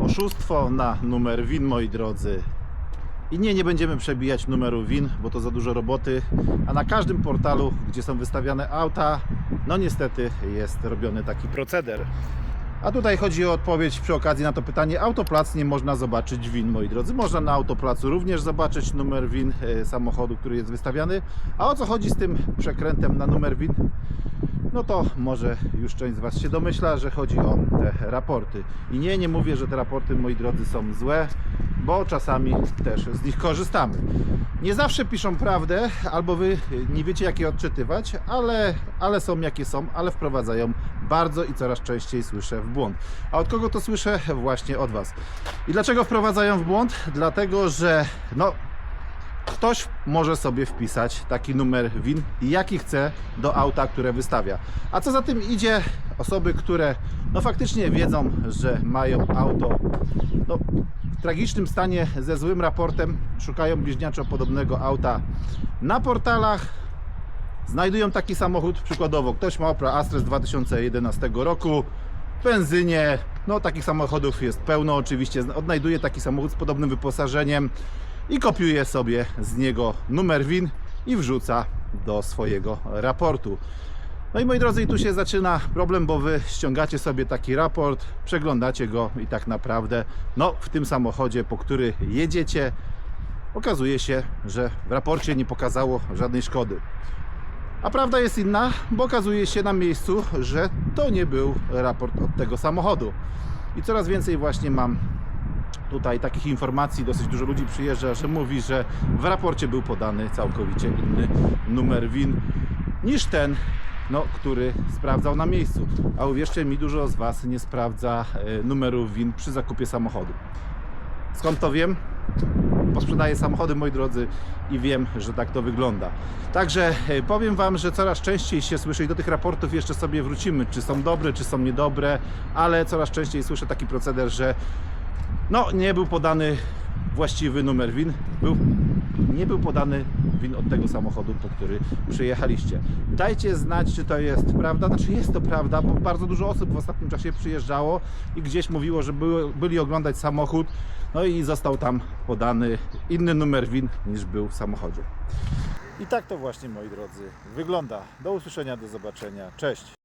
oszustwo na numer win, moi drodzy. I nie, nie będziemy przebijać numeru win, bo to za dużo roboty. A na każdym portalu, gdzie są wystawiane auta, no niestety jest robiony taki proceder. A tutaj chodzi o odpowiedź przy okazji na to pytanie. Autoplac nie można zobaczyć win, moi drodzy. Można na autoplacu również zobaczyć numer win e, samochodu, który jest wystawiany. A o co chodzi z tym przekrętem na numer win? No to może już część z Was się domyśla, że chodzi o te raporty. I nie, nie mówię, że te raporty, moi drodzy, są złe, bo czasami też z nich korzystamy. Nie zawsze piszą prawdę, albo Wy nie wiecie, jak je odczytywać, ale, ale są jakie są, ale wprowadzają bardzo i coraz częściej słyszę w błąd. A od kogo to słyszę? Właśnie od Was. I dlaczego wprowadzają w błąd? Dlatego, że no, ktoś może sobie wpisać taki numer WIN, jaki chce do auta, które wystawia. A co za tym idzie, osoby, które no faktycznie wiedzą, że mają auto no, w tragicznym stanie ze złym raportem, szukają bliźniaczo podobnego auta na portalach, znajdują taki samochód, przykładowo ktoś ma Opel Astra z 2011 roku, benzynie, no takich samochodów jest pełno oczywiście, odnajduje taki samochód z podobnym wyposażeniem i kopiuje sobie z niego numer WIN i wrzuca do swojego raportu. No i moi drodzy, tu się zaczyna problem, bo wy ściągacie sobie taki raport, przeglądacie go i tak naprawdę, no w tym samochodzie, po który jedziecie, okazuje się, że w raporcie nie pokazało żadnej szkody. A prawda jest inna, bo okazuje się na miejscu, że to nie był raport od tego samochodu. I coraz więcej właśnie mam tutaj takich informacji, dosyć dużo ludzi przyjeżdża, że mówi, że w raporcie był podany całkowicie inny numer WIN niż ten, no, który sprawdzał na miejscu. A uwierzcie mi, dużo z Was nie sprawdza e, numerów WIN przy zakupie samochodu. Skąd to wiem? Bo sprzedaję samochody, moi drodzy, i wiem, że tak to wygląda. Także e, powiem Wam, że coraz częściej się słyszy i do tych raportów jeszcze sobie wrócimy, czy są dobre, czy są niedobre, ale coraz częściej słyszę taki proceder, że no, nie był podany właściwy numer WIN, był, nie był podany WIN od tego samochodu, po który przyjechaliście. Dajcie znać, czy to jest prawda. Znaczy jest to prawda, bo bardzo dużo osób w ostatnim czasie przyjeżdżało i gdzieś mówiło, że były, byli oglądać samochód, no i został tam podany inny numer WIN niż był w samochodzie. I tak to właśnie, moi drodzy, wygląda. Do usłyszenia, do zobaczenia. Cześć!